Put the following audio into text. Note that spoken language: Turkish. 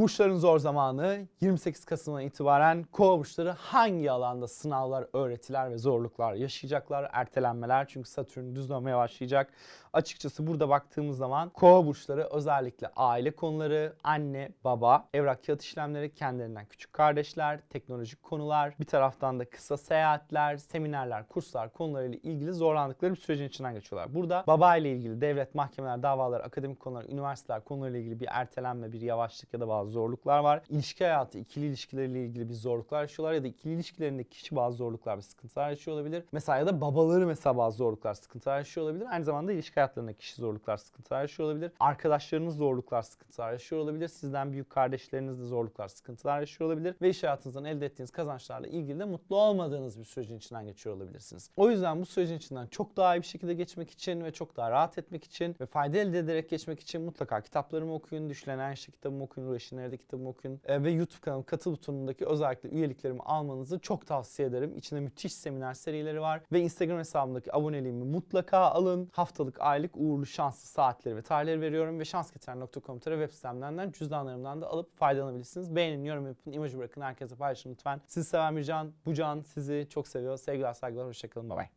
Burçların zor zamanı 28 Kasım'dan itibaren kova burçları hangi alanda sınavlar, öğretiler ve zorluklar yaşayacaklar, ertelenmeler çünkü Satürn düz dönmeye başlayacak. Açıkçası burada baktığımız zaman kova burçları özellikle aile konuları, anne, baba, evrak kağıt işlemleri, kendilerinden küçük kardeşler, teknolojik konular, bir taraftan da kısa seyahatler, seminerler, kurslar konularıyla ilgili zorlandıkları bir sürecin içinden geçiyorlar. Burada baba ile ilgili devlet, mahkemeler, davalar, akademik konular, üniversiteler konularıyla ilgili bir ertelenme, bir yavaşlık ya da bazı zorluklar var. İlişki hayatı, ikili ilişkileriyle ilgili bir zorluklar yaşıyorlar ya da ikili ilişkilerindeki kişi bazı zorluklar ve sıkıntılar yaşıyor olabilir. Mesela ya da babaları mesela bazı zorluklar, sıkıntılar yaşıyor olabilir. Aynı zamanda ilişki hayatlarındaki kişi zorluklar, sıkıntılar yaşıyor olabilir. Arkadaşlarınız zorluklar, sıkıntılar yaşıyor olabilir. Sizden büyük kardeşleriniz de zorluklar, sıkıntılar yaşıyor olabilir. Ve iş hayatınızdan elde ettiğiniz kazançlarla ilgili de mutlu olmadığınız bir sürecin içinden geçiyor olabilirsiniz. O yüzden bu sürecin içinden çok daha iyi bir şekilde geçmek için ve çok daha rahat etmek için ve fayda elde ederek geçmek için mutlaka kitaplarımı okuyun, Düşlen Enerji kitabımı okuyun, Ruhi Nerede kitabımı okuyun e, ve YouTube kanalım katıl butonundaki özellikle üyeliklerimi almanızı çok tavsiye ederim. İçinde müthiş seminer serileri var ve Instagram hesabımdaki aboneliğimi mutlaka alın. Haftalık, aylık uğurlu şanslı saatleri ve tarihleri veriyorum ve şansgetiren.com web sitemlerinden cüzdanlarımdan da alıp faydalanabilirsiniz. Beğenin, yorum yapın, emoji bırakın, herkese paylaşın lütfen. Sizi seven bir can, bu can sizi çok seviyor. Sevgiler, saygılar, hoşçakalın, bay bay.